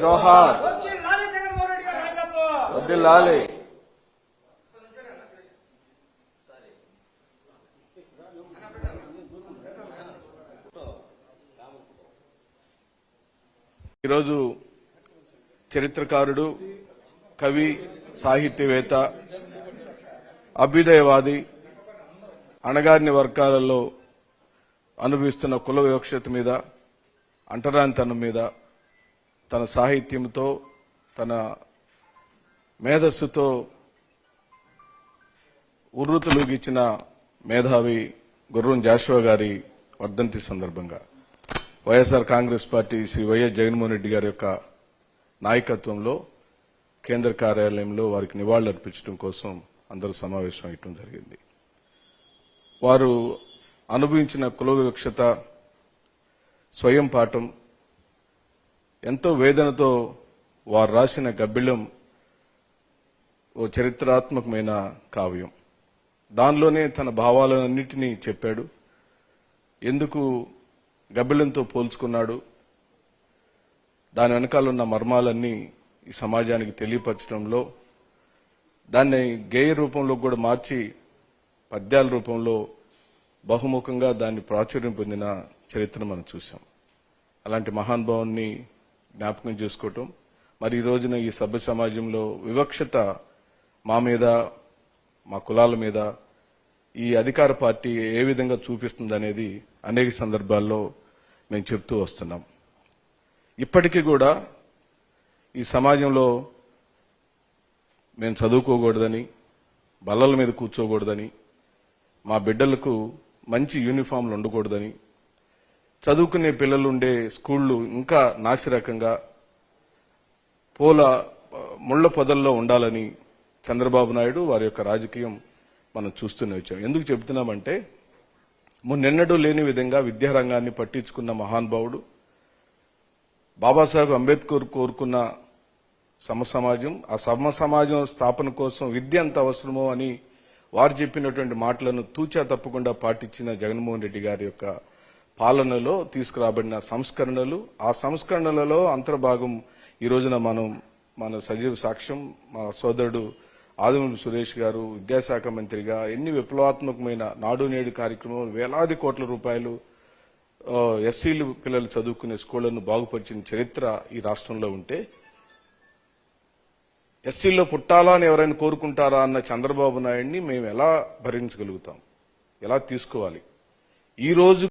జోహార్. లాలి. వద్దిల్లాలి ఈరోజు చరిత్రకారుడు కవి సాహిత్యవేత్త అభ్యుదయవాది అణగారిన వర్గాలలో అనుభవిస్తున్న కుల వివక్షత మీద అంటరానితనం మీద తన సాహిత్యంతో తన మేధస్సుతో ఉర్రుతలూగిచ్చిన మేధావి గుర్రం జాషువా గారి వర్ధంతి సందర్భంగా. వైఎస్ఆర్ కాంగ్రెస్ పార్టీ శ్రీ వైఎస్ జగన్మోహన్ రెడ్డి గారి యొక్క నాయకత్వంలో కేంద్ర కార్యాలయంలో వారికి నివాళులర్పించడం కోసం అందరూ సమావేశం అయ్యటం జరిగింది. వారు అనుభవించిన కుల వివక్షత స్వయం పాఠం ఎంతో వేదనతో వారు రాసిన గబ్బిళం ఓ చరిత్రాత్మకమైన కావ్యం. దానిలోనే తన భావాలన్నింటినీ చెప్పాడు. ఎందుకు గబ్బిళంతో పోల్చుకున్నాడు? దాని వెనకాల ఉన్న మర్మాలన్నీ ఈ సమాజానికి తెలియపరచడంలో దాన్ని గేయ రూపంలో కూడా మార్చి పద్యాల రూపంలో బహుముఖంగా దాన్ని ప్రాచుర్యం పొందిన చరిత్ర మనం చూసాం అలాంటి మహానుభావుని జ్ఞాపకం చేసుకోవటం. మరి ఈ రోజున ఈ సభ్య సమాజంలో వివక్షత మా మీద మా కులాల మీద ఈ అధికార పార్టీ ఏ విధంగా చూపిస్తుంది అనేది అనేక సందర్భాల్లో మేము చెప్తూ వస్తున్నాం. ఇప్పటికీ కూడా ఈ సమాజంలో మేము చదువుకోకూడదని బల్లల మీద కూర్చోకూడదని మా బిడ్డలకు మంచి యూనిఫామ్లు ఉండకూడదని చదువుకునే పిల్లలు ఉండే స్కూళ్ళు ఇంకా నాసిరకంగా పూల ముళ్ళ ముళ్ళ పొదల్లో ఉండాలని చంద్రబాబు నాయుడు వారి యొక్క రాజకీయం మనం చూస్తూనే వచ్చాం. ఎందుకు చెబుతున్నామంటే మున్నెన్నడూ లేని విధంగా విద్యారంగాన్ని పట్టించుకున్న మహానుభావుడు బాబాసాహెబ్ అంబేద్కర్ కోరుకున్న సమ సమాజం ఆ సమ సమాజం స్థాపన కోసం విద్య ఎంత అవసరమో అని వారు చెప్పినటువంటి మాటలను తూచా తప్పకుండా పాటించిన జగన్మోహన్ రెడ్డి గారి యొక్క పాలనలో తీసుకురాబడిన సంస్కరణలు. ఆ సంస్కరణలలో అంతర్భాగం ఈ రోజున మనం మన సజీవ సాక్ష్యం మా సోదరుడు ఆదిమూలి సురేష్ గారు విద్యాశాఖ మంత్రిగా ఎన్ని విప్లవాత్మకమైన నాడు నేడు కార్యక్రమం వేలాది కోట్ల రూపాయలు ఎస్సీలు పిల్లలు చదువుకునే స్కూళ్ళను బాగుపరిచిన చరిత్ర ఈ రాష్ట్రంలో ఉంటే ఎస్సీల్లో పుట్టాలా అని ఎవరైనా కోరుకుంటారా అన్న చంద్రబాబు నాయుడిని మేము ఎలా భరించగలుగుతాం? ఎలా తీసుకోవాలి? ఈ రోజు